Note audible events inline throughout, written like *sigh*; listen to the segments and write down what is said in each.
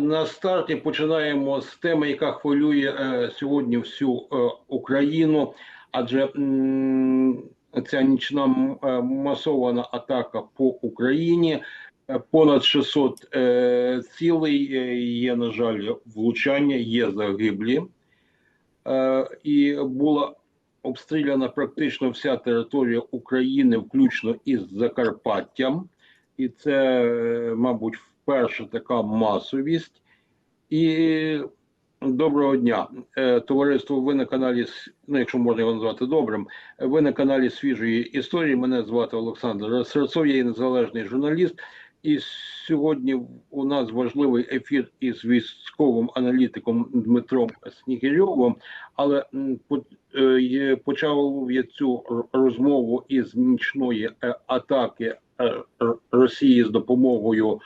На старті починаємо з теми, яка хвилює е, сьогодні всю е, Україну, адже м, ця нічна е, масована атака по Україні. е, Понад 600 е, цілей е, є, на жаль, влучання, є загиблі, е, і була обстріляна практично вся територія України, включно із Закарпаттям. І це, е, мабуть, вперше така масовість. І доброго дня, Е, товариство. Ви на каналі, ну якщо можна його назвати добрим, ви на каналі свіжої історії. Мене звати Олександр Серцов, я є незалежний журналіст. І сьогодні у нас важливий ефір із військовим аналітиком Дмитром Снігирьовим. Але е, почав я цю розмову із нічної е, атаки Росії з допомогою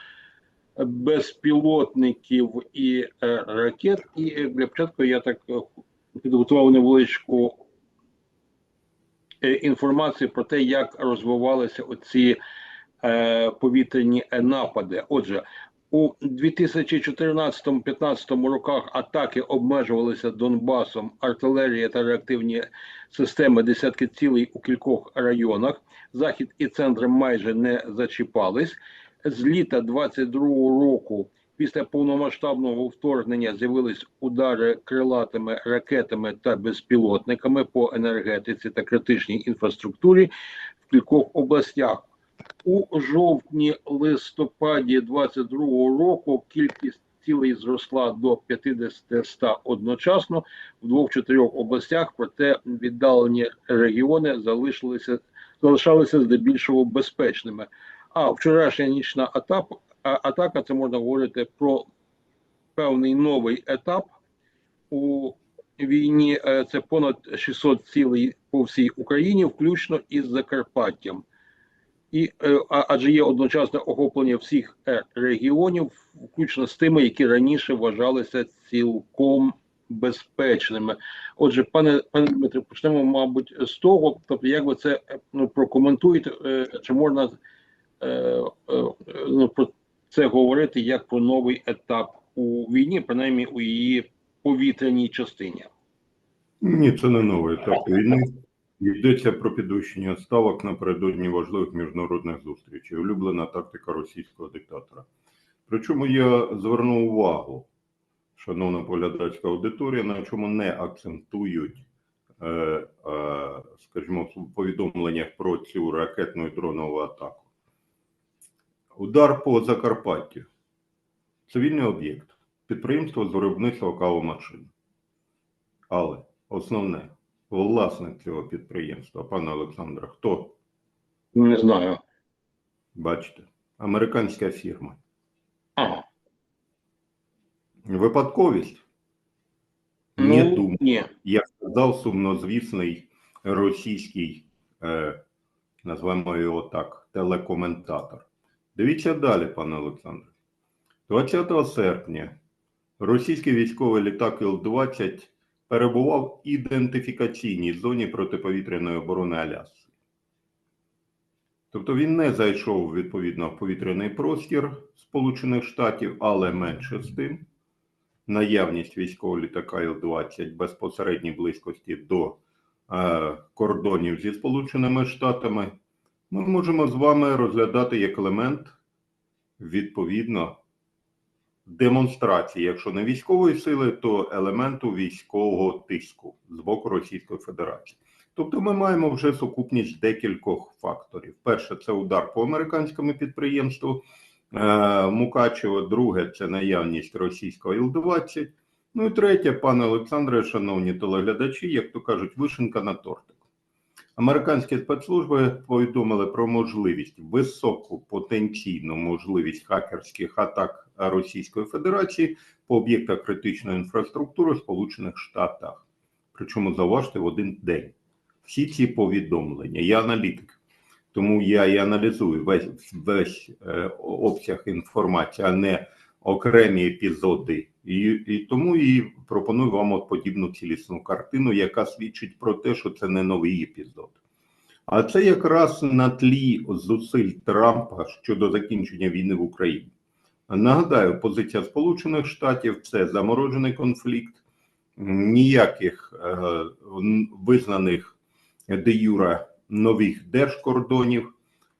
безпілотників і е, ракет. І для початку я так е, підготував невеличку е, інформацію про те, як розвивалися оці повітряні напади. Отже, у 2014-15 роках атаки обмежувалися Донбасом, артилерія та реактивні системи десятки цілей у кількох районах. Захід і центр майже не зачіпались. З літа 22-го року, після повномасштабного вторгнення, з'явились удари крилатими ракетами та безпілотниками по енергетиці та критичній інфраструктурі в кількох областях. У жовтні-листопаді 22-го року кількість цілей зросла до 50-100 одночасно в двох-чотирьох областях, проте віддалені регіони залишилися залишалися здебільшого безпечними. А вчорашня нічна атака, атака це можна говорити про певний новий етап у війні. Е, Це понад 600 цілей по всій Україні, включно із Закарпаттям. І е, адже є одночасне охоплення всіх е, регіонів, включно з тими, які раніше вважалися цілком безпечними. Отже, пане пане Дмитре, почнемо, мабуть, з того, тобто, як ви це ну, прокоментуєте, чи можна ну, про це говорити як про новий етап у війні, принаймні у її повітряній частині? Ні, це не новий етап війни. Йдеться про підвищення ставок напередодні важливих міжнародних зустрічей. Улюблена тактика російського диктатора. Причому я звернув увагу, шановна поглядацька аудиторія, на чому не акцентують, е, е, скажімо, в повідомленнях про цю ракетну і дронову атаку. Удар по Закарпаттю. Цивільний об'єкт. Підприємство з виробництва кавомашин. Але основне, власник цього підприємства, пане Олександре, хто? Не знаю. Бачите, американська фірма. Ага. Випадковість? Не Ну, думаю. ні. Як сказав сумнозвісний російський, е, назвемо його так, телекоментатор. Дивіться далі, пане Олександре. 20 серпня російський військовий літак Іл-20 перебував в ідентифікаційній зоні протиповітряної оборони Аляски. Тобто він не зайшов відповідно в повітряний простір Сполучених Штатів, але менше з тим. Наявність військового літака Іл-20 безпосередній близькості до е, кордонів зі Сполученими Штатами ми можемо з вами розглядати як елемент відповідно демонстрації, якщо не військової сили, то елементу військового тиску з боку Російської Федерації. Тобто ми маємо вже сукупність декількох факторів. Перше, це удар по американському підприємству е, Мукачево. Друге, це наявність російського Іл-20. Ну і третє, пане Олександре, шановні телеглядачі, як то кажуть, вишенка на тортик. Американські спецслужби повідомили про можливість високу потенційну можливість хакерських атак Російської Федерації по об'єктах критичної інфраструктури в Сполучених Штатах. Причому зауважте в один день. Всі ці повідомлення. Я аналітик, тому я і аналізую весь весь е, обсяг інформації, а не окремі епізоди. І, і тому і пропоную вам от подібну цілісну картину, яка свідчить про те, що це не новий епізод. А це якраз на тлі зусиль Трампа щодо закінчення війни в Україні. Нагадаю, позиція Сполучених Штатів це заморожений конфлікт, ніяких е, визнаних де юра нових держкордонів.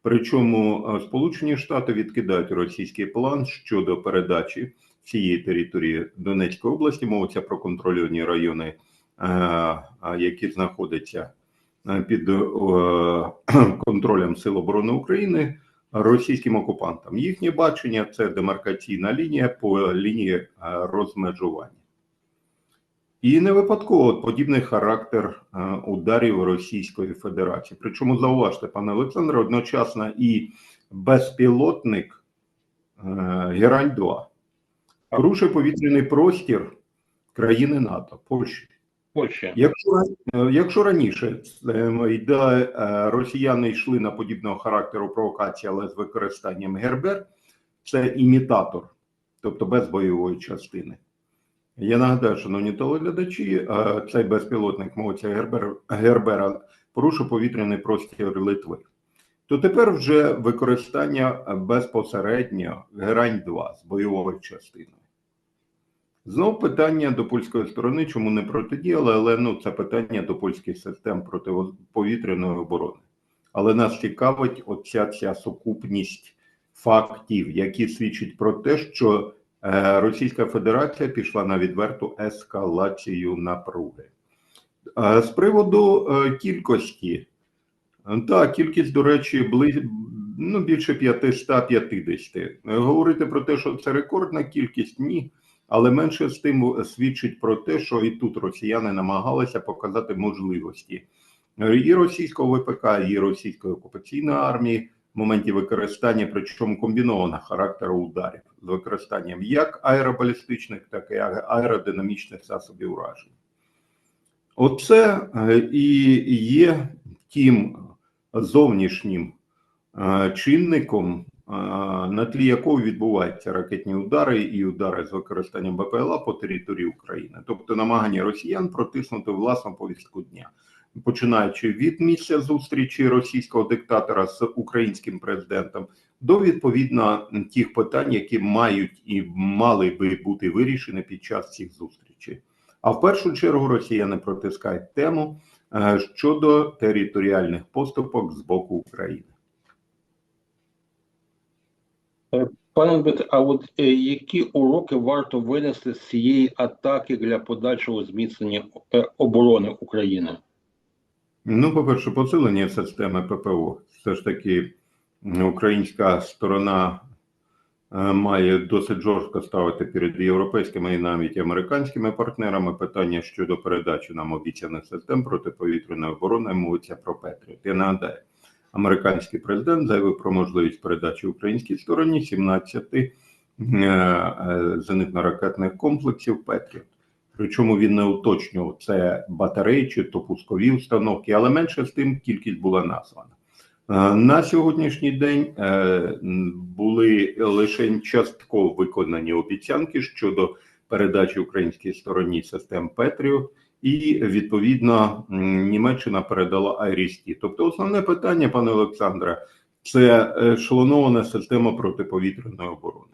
Причому е, Сполучені Штати відкидають російський план щодо передачі всієї території Донецької області. Мовиться про контрольовані райони, е, які знаходяться е, під е, *clears throat* контролем Сил оборони України російським окупантам. Їхнє бачення це демаркаційна лінія по лінії розмежування. І не випадково подібний характер ударів Російської Федерації. Причому зауважте, пане Олександре, одночасно і безпілотник Герань 2 порушує повітряний простір країни НАТО, Польщі. Польща. Якщо, е, якщо раніше е, йде, е, росіяни йшли на подібного характеру провокації, але з використанням Гербер, це імітатор, тобто без бойової частини. Я нагадаю, шановні телеглядачі, цей безпілотник мовиться Гербер, Гербера порушив повітряний простір Литви. То тепер вже використання безпосередньо Герань 2 з бойовою частиною. Знов питання до польської сторони, чому не протидіяли, але ну це питання до польських систем протиповітряної оборони. Але нас цікавить оця ця сукупність фактів, які свідчать про те, що е, Російська Федерація пішла на відверту ескалацію напруги. Е, з приводу е, кількості, так, кількість, до речі, бли, ну, більше 550. Е, Говорити про те, що це рекордна кількість, ні. Але менше з тим свідчить про те, що і тут росіяни намагалися показати можливості і російського ВПК, і російської окупаційної армії в моменті використання, причому комбінованого характеру ударів з використанням як аеробалістичних, так і аеродинамічних засобів ураження. Оце е, і є тим зовнішнім е, чинником, е, на тлі якого відбуваються ракетні удари і удари з використанням БПЛА по території України, тобто намагання росіян протиснути власну повістку дня, починаючи від місця зустрічі російського диктатора з українським президентом до відповідно тих питань, які мають і мали би бути вирішені під час цих зустрічей. А в першу чергу росіяни протискають тему щодо територіальних поступок з боку України. Пане Дмитре, а от е, які уроки варто винести з цієї атаки для подальшого зміцнення е, оборони України? Ну, по-перше, посилення системи ППО. Все ж таки, українська сторона е, має досить жорстко ставити перед європейськими і навіть американськими партнерами питання щодо передачі нам обіцяних систем протиповітряної оборони, мовиться про Петріот. Я нагадаю, американський президент заявив про можливість передачі українській стороні 17 е, е, зенитно-ракетних комплексів Петріот. Причому він не уточнював, це батареї чи то пускові установки, але менше з тим кількість була названа. Е, На сьогоднішній день е, були лише частково виконані обіцянки щодо передачі українській стороні систем Петріот, і відповідно Німеччина передала Айрісті. Тобто, основне питання, пане Олександре, це ешелонована система протиповітряної оборони.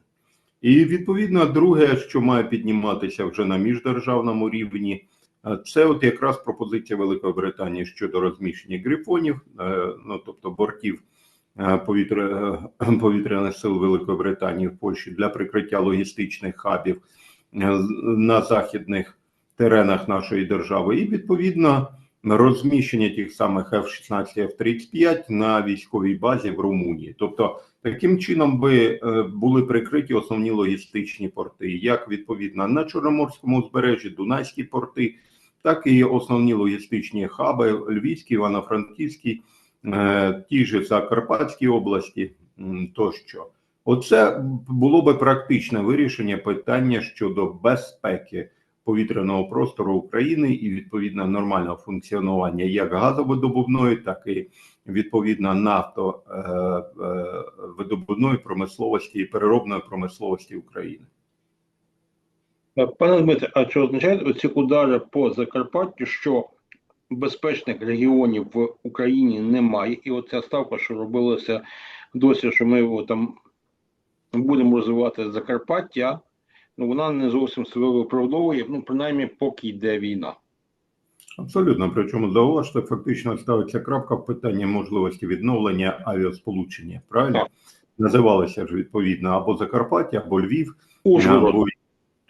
І відповідно, друге, що має підніматися вже на міждержавному рівні, е, це от якраз пропозиція Великої Британії щодо розміщення грифонів, е, ну тобто бортів е, повітря, е, повітряних сил Великої Британії в Польщі для прикриття логістичних хабів на західних теренах нашої держави, і відповідно розміщення тих самих F-16, F-35 на військовій базі в Румунії. Тобто Таким чином би були прикриті основні логістичні порти, як відповідно на Чорноморському узбережжі, Дунайські порти, так і основні логістичні хаби Львівській, Івано-Франківській, е, ті ж Закарпатській області тощо. Оце було би практичне вирішення питання щодо безпеки повітряного простору України і відповідно нормального функціонування як газовидобувної, так і відповідно нафто е, е, промисловості і переробної промисловості України. Пане Дмитре, а чи означають ці удари по Закарпаттю, що безпечних регіонів в Україні немає, і оця ставка, що робилася досі, що ми його там будемо розвивати Закарпаття, ну вона не зовсім себе виправдовує, ну принаймні, поки йде війна. Абсолютно. Причому зауважте, фактично ставиться крапка в питанні можливості відновлення авіасполучення. Правильно? Так. Називалося ж відповідно або Закарпаття, або Львів, Ужгород. або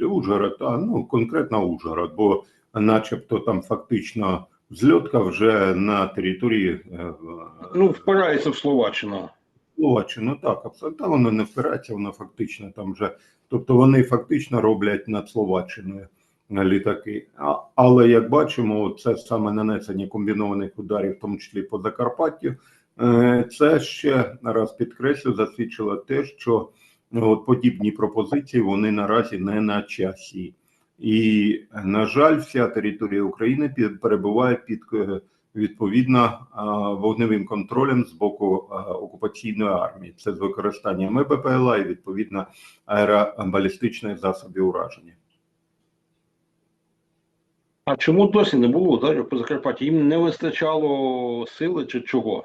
Ужгород, а ну конкретно Ужгород, бо начебто там фактично зльотка вже на території е, Ну, впирається в Словаччину. Словаччину. Так, абсолютно воно не впирається, воно фактично там вже. Тобто вони фактично роблять над Словаччиною е, літаки. А, але як бачимо, це саме нанесення комбінованих ударів, в тому числі по Закарпаттю. е, Це ще раз підкреслю, засвідчило те, що от подібні пропозиції вони наразі не на часі. І, на жаль, вся територія України перебуває під е, відповідно вогневим контролем з боку окупаційної армії. Це з використанням ЕБПЛА і відповідно аеробалістичних засобів ураження. А чому досі не було ударів по Закарпатті? Їм не вистачало сили чи чого?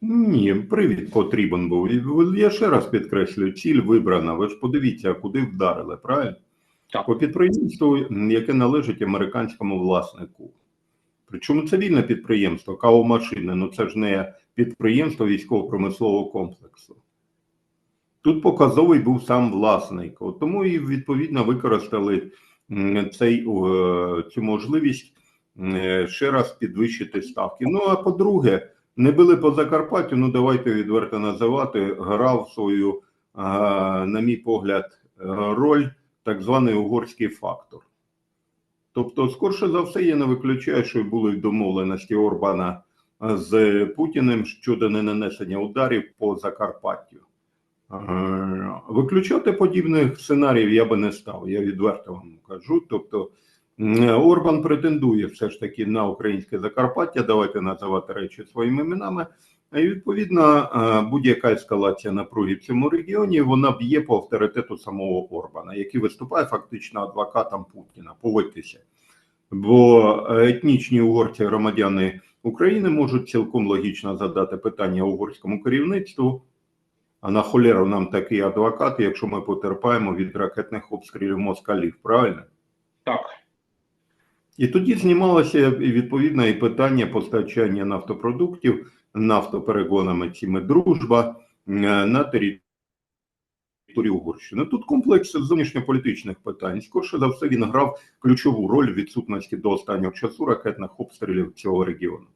Ні, привід потрібен був. І Я ще раз підкреслюю, ціль вибрана. Ви ж подивіться, куди вдарили, правильно? Так. По підприємству, яке належить американському власнику. Причому це вільне підприємство, кавомашини, ну це ж не підприємство військово-промислового комплексу. Тут показовий був сам власник, От тому і відповідно використали цей, е, цю можливість е, ще раз підвищити ставки. Ну а по-друге, не били по Закарпаттю, ну давайте відверто називати, грав свою, на мій погляд, роль так званий угорський фактор. Тобто, скорше за все, я не виключаю, що були домовленості Орбана з Путіним щодо ненанесення ударів по Закарпаттю. Виключати подібних сценаріїв я би не став, я відверто вам кажу. Тобто, Орбан претендує все ж таки на українське Закарпаття, давайте називати речі своїми іменами. І відповідно, е, будь-яка ескалація напруги в цьому регіоні вона б'є по авторитету самого Орбана, який виступає фактично адвокатом Путіна. Погодьтеся. Бо етнічні угорці, громадяни України можуть цілком логічно задати питання угорському керівництву. А на холеру нам такий адвокат, якщо ми потерпаємо від ракетних обстрілів москалів, правильно? Так. І тоді знімалося відповідно і питання постачання нафтопродуктів нафтоперегонами цими дружба е, на території Угорщини. Тут комплекс зовнішньополітичних питань. Скорше за все, він грав ключову роль в відсутності до останнього часу ракетних обстрілів цього регіону.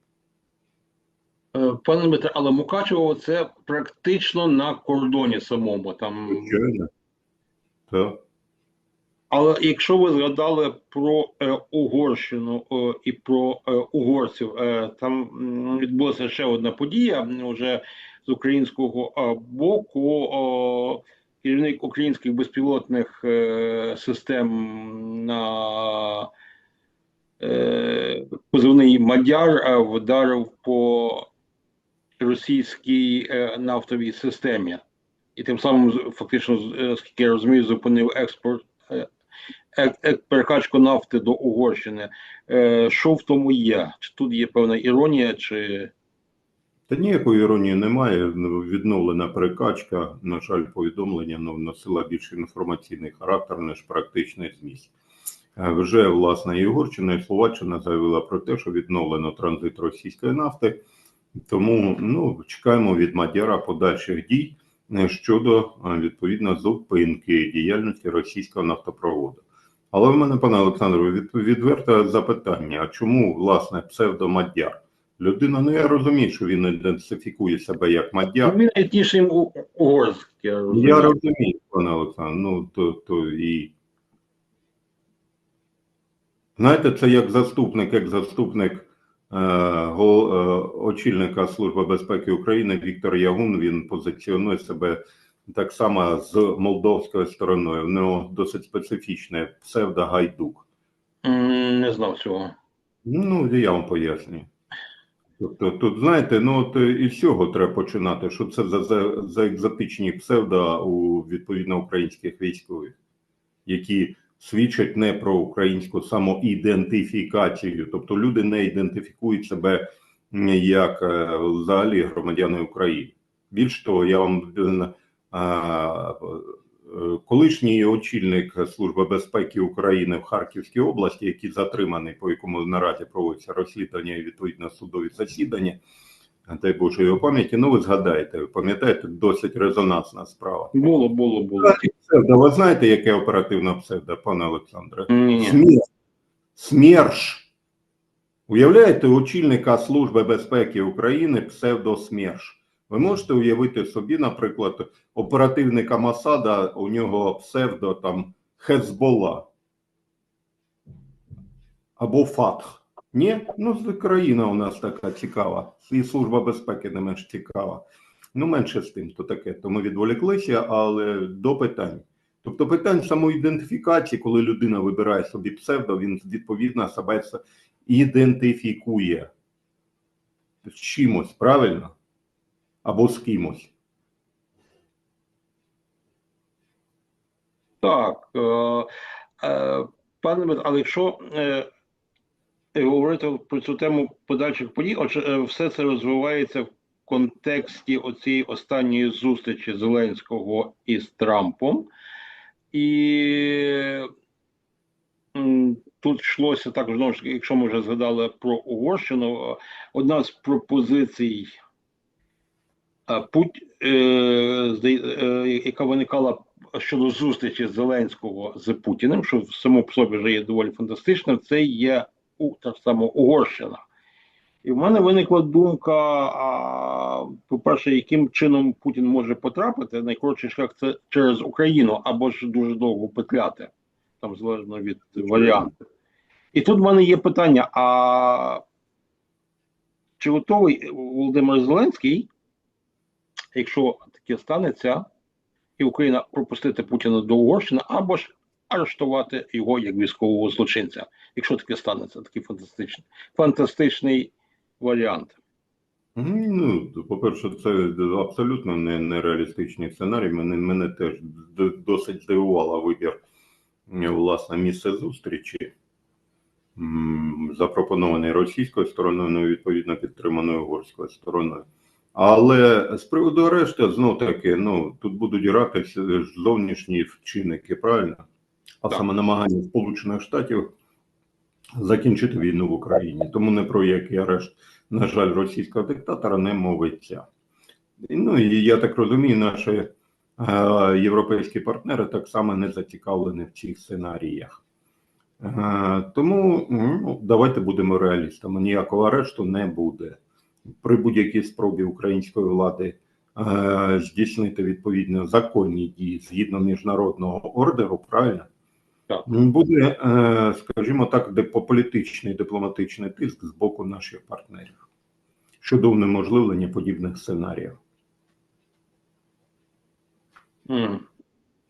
Е, Пане Дмитре, але Мукачево це практично на кордоні самому. Там... Звичайно. Так. Але якщо ви згадали про е, Угорщину е, і про е, угорців, е, там відбулася ще одна подія вже з українського е, боку. О, керівник українських безпілотних е, систем на е, позивний Мадяр е, вдарив по російській е, нафтовій системі. І тим самим фактично, з- е, я розумію, зупинив експорт е, е- е- перекачку нафти до Угорщини. Е, Що в тому є? Чи тут є певна іронія, чи Та ніякої іронії немає. Відновлена перекачка, на жаль, повідомлення носила більш інформаційний характер, ніж практичний зміст. Е, Вже власне і Угорщина, і Словаччина заявила про те, що відновлено транзит російської нафти. Тому ну, чекаємо від Мадяра подальших дій е, щодо відповідно зупинки діяльності російського нафтопроводу. Але в мене, пане Олександре, від, відверте запитання: а чому власне псевдомадяр? Людина, ну я розумію, що він ідентифікує себе як мадяр. він етнічний у- угорський. Я розумію. Я розумію, пане Олександр. Ну то, то і знаєте, це як заступник, як заступник е, гол, е, очільника Служби безпеки України Віктор Ягун. Він позиціонує себе так само з молдовською стороною. В нього досить специфічне псевдогайдук. Не знав цього. Ну, я вам пояснюю. Тобто, тут, знаєте, ну от е, із цього треба починати, що це за, за, за екзотичні псевдо у відповідно українських військових, які свідчать не про українську самоідентифікацію. Тобто люди не ідентифікують себе як е, взагалі громадяни України. Більш того, я вам е, колишній очільник Служби безпеки України в Харківській області, який затриманий, по якому наразі проводиться розслідування і відповідно судові засідання. Дай Боже його пам'яті. Ну, ви згадаєте, ви пам'ятаєте, досить резонансна справа. Було, було, було. Псевдо, ви знаєте, яке оперативне псевдо, пане Олександре? СМЕРШ. СМЕРШ. Уявляєте, очільника Служби безпеки України псевдо СМЕРШ. Ви можете уявити собі, наприклад, оперативника Масада, у нього псевдо там Хезбола або Фатх. Ні? Ну, країна у нас така цікава. І Служба безпеки не менш цікава. Ну, менше з тим, то таке. То ми відволіклися, але до питань. Тобто питань самоідентифікації, коли людина вибирає собі псевдо, він відповідно себе ідентифікує з чимось, правильно? Або з кимось. Так. Е, е, пане але якщо е, говорити про цю тему подальших подій, отже, все це розвивається в контексті оцієї останньої зустрічі Зеленського із Трампом. І тут йшлося також, якщо ми вже згадали про Угорщину, одна з пропозицій, Путь, е, е, яка виникала щодо зустрічі Зеленського з Путіним, що само по собі вже є доволі фантастичним, це є та сама Угорщина. І в мене виникла думка: а, по-перше, яким чином Путін може потрапити, найкоротший шлях це через Україну або ж дуже довго петляти, там залежно від варіантів. І тут в мене є питання: а чи готовий Володимир Зеленський, якщо таке станеться, і Україна пропустити Путіна до Угорщини, або ж арештувати його як військового злочинця, якщо таке станеться, такий фантастичний, фантастичний варіант. Ну, по-перше, це абсолютно не, нереалістичний сценарій. Мене, мене теж досить здивувало вибір е, власне місце зустрічі, запропонований російською стороною, ну, відповідно підтриманою угорською стороною. Але з приводу арешту, знов таки, ну тут будуть гратися зовнішні вчинники, правильно? А Так. саме намагання Сполучених Штатів закінчити війну в Україні. Тому не про який арешт на жаль, російського диктатора не мовиться. Ну і я так розумію, наші е, європейські партнери так само не зацікавлені в цих сценаріях. Е, тому ну, давайте будемо реалістами. Ніякого арешту не буде. При будь-якій спробі української влади е, здійснити відповідно законні дії згідно міжнародного ордеру, правильно? Так. Буде, е, скажімо так, політичний дипломатичний тиск з боку наших партнерів щодо унеможливлення подібних сценаріїв.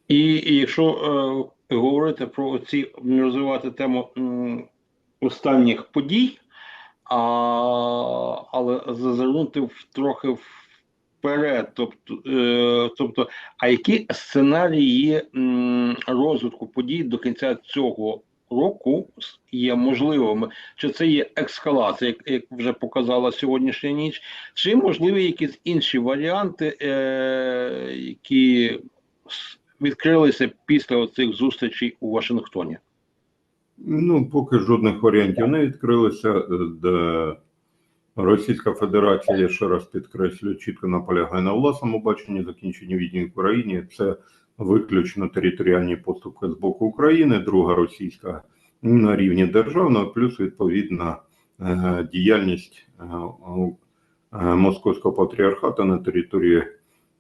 І, і якщо е, говорити про ці розвивати тему м, останніх подій, а, але зазирнути в, трохи вперед, тобто, е, тобто, а які сценарії розвитку подій до кінця цього року є можливими? Чи це є ескалація, як, як вже показала сьогоднішня ніч, чи можливі якісь інші варіанти, е, які відкрилися після цих зустрічей у Вашингтоні? Ну, поки жодних варіантів не відкрилося. Е, Де Російська Федерація, я ще раз підкреслюю, чітко наполягає на власному баченні закінчення війни в Україні. Це виключно територіальні поступки з боку України, друга російська на рівні державного, плюс відповідна е, діяльність е, Московського патріархату на території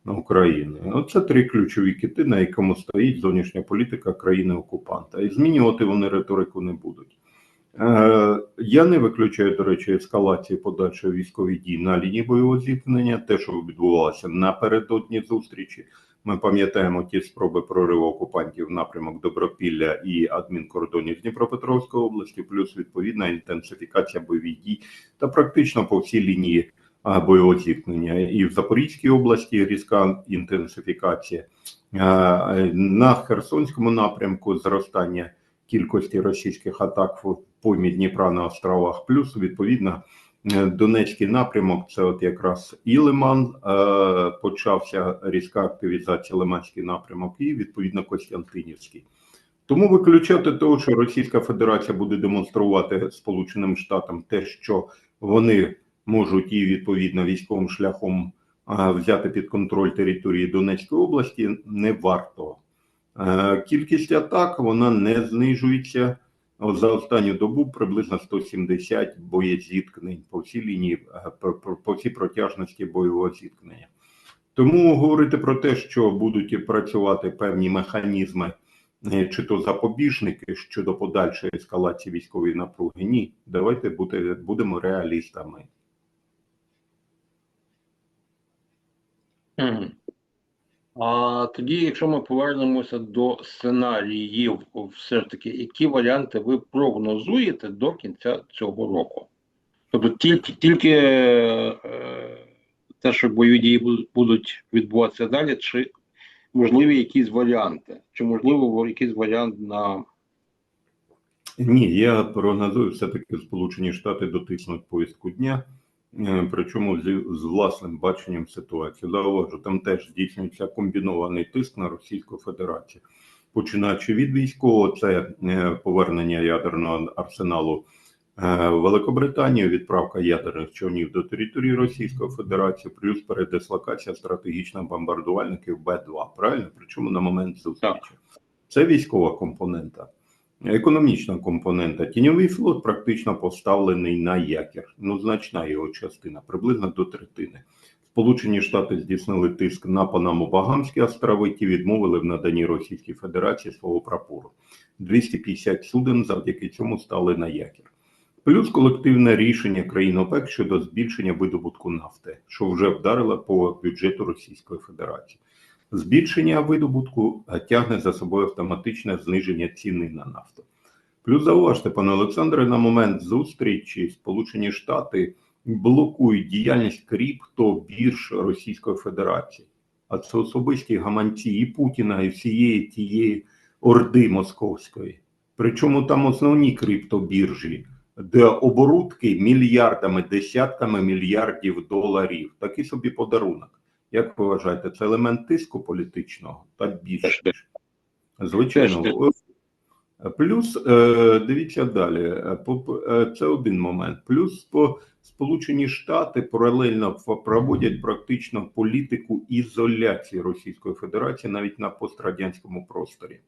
України. Оце три ключові кити, на якому стоїть зовнішня політика країни-окупанта. І змінювати вони риторику не будуть. Е, Я не виключаю, до речі, ескалації подальшої військових дій на лінії бойового зіткнення, те, що відбувалося напередодні зустрічі. Ми пам'ятаємо ті спроби прориву окупантів в напрямок Добропілля і адмінкордонів Дніпропетровської області, плюс відповідна інтенсифікація бойових дій та практично по всій лінії бойового зіткнення. І в Запорізькій області різка інтенсифікація. На Херсонському напрямку зростання кількості російських атак в поймі Дніпра на островах, плюс відповідно е, Донецький напрямок, це от якраз і Лиман, е, почався різка активізація Лиманський напрямок, і відповідно Костянтинівський. Тому виключати того, що Російська Федерація буде демонструвати Сполученим Штатам те, що вони можуть і відповідно військовим шляхом взяти під контроль території Донецької області, не варто. Кількість атак вона не знижується. За останню добу приблизно 170 боєзіткнень по всій лінії, по всій протяжності бойового зіткнення. Тому говорити про те, що будуть працювати певні механізми, е, чи то запобіжники щодо подальшої ескалації військової напруги, ні. Давайте бути, будемо реалістами. А тоді, якщо ми повернемося до сценаріїв, все ж таки, які варіанти ви прогнозуєте до кінця цього року? Тобто тільки, тільки е, те, що бойові дії будуть, відбуватися далі, чи можливі якісь варіанти? Чи можливо якийсь варіант на Ні, я прогнозую, все-таки Сполучені Штати дотиснуть повістку дня, причому з, з власним баченням ситуації. Зауважу, там теж здійснюється комбінований тиск на Російську Федерацію. Починаючи від військового, це е, повернення ядерного арсеналу е, в Великобританію, відправка ядерних човнів до території Російської Федерації, плюс передислокація стратегічних бомбардувальників Б-2, правильно? Причому на момент зустрічі. Це військова компонента. Економічна компонента. Тіньовий флот практично поставлений на якір. Ну, значна його частина, приблизно до третини. Сполучені Штати здійснили тиск на Панаму-Багамські острови, ті відмовили в наданні Російській Федерації свого прапору. 250 суден завдяки цьому стали на якір. Плюс колективне рішення країн ОПЕК щодо збільшення видобутку нафти, що вже вдарило по бюджету Російської Федерації. Збільшення видобутку тягне за собою автоматичне зниження ціни на нафту. Плюс зауважте, пане Олександре, на момент зустрічі Сполучені Штати блокують діяльність криптобірж Російської Федерації, а це особисті гаманці і Путіна, і всієї тієї орди московської. Причому там основні криптобіржі, де оборудки мільярдами, десятками мільярдів доларів. Такий собі подарунок. Як ви вважаєте, це елемент тиску політичного та більше? Звичайно. Плюс, е, дивіться далі, е, е, це один момент. Плюс по Сполучені Штати паралельно проводять практично політику ізоляції Російської Федерації навіть на пострадянському просторі.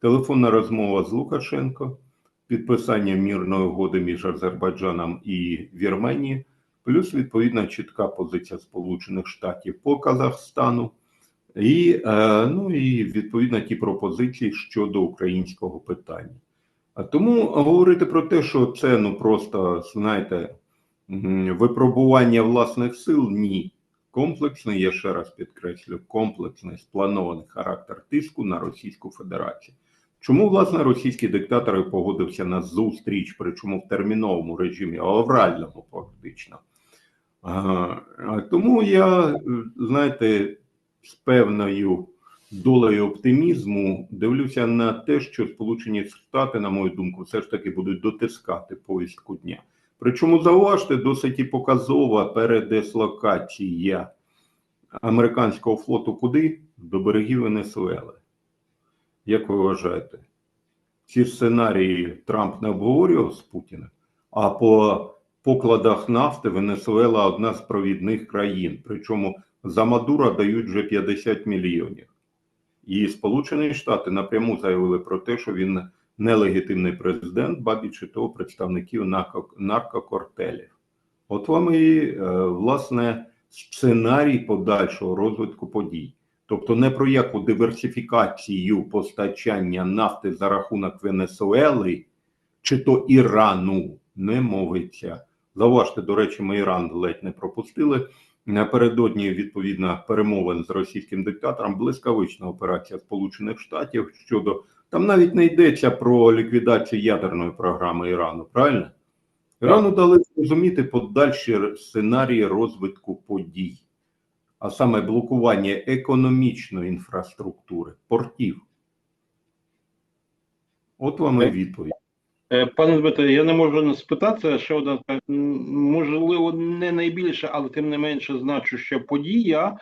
Телефонна розмова з Лукашенко, підписання мирної угоди між Азербайджаном і Вірменією, плюс відповідна чітка позиція Сполучених Штатів по Казахстану. І, е, ну, і відповідно ті пропозиції щодо українського питання. Тому говорити про те, що це ну просто знаєте, випробування власних сил ні. Комплексний, я ще раз підкреслю, комплексний спланований характер тиску на Російську Федерацію. Чому власне російський диктатор і погодився на зустріч, причому в терміновому режимі, авральному фактично? Тому я, знаєте, з певною долею оптимізму дивлюся на те, що Сполучені Штати, на мою думку, все ж таки будуть дотискати повістку дня. Причому зауважте, досить і показова передислокація американського флоту куди? До берегів Венесуели. Як ви вважаєте? Ці сценарії Трамп не обговорював з Путіним, а по покладах нафти Венесуела одна з провідних країн. Причому за Мадура дають вже 50 мільйонів. І Сполучені Штати напряму заявили про те, що він нелегітимний президент, ба більше того, представників нарко- наркокартелів. От вам і е, власне сценарій подальшого розвитку подій. Тобто не про яку диверсифікацію постачання нафти за рахунок Венесуели чи то Ірану не мовиться. Заважте, до речі, ми Іран ледь не пропустили. Напередодні відповідно перемовин з російським диктатором блискавична операція Сполучених Штатів щодо там навіть не йдеться про ліквідацію ядерної програми Ірану. Правильно? Ірану дали зрозуміти подальші сценарії розвитку подій, а саме блокування економічної інфраструктури, портів. От вам і відповідь. Е, Пане Дмитро, я не можу не спитатися. Ще одна можливо, не найбільша, але тим не менше значуща подія.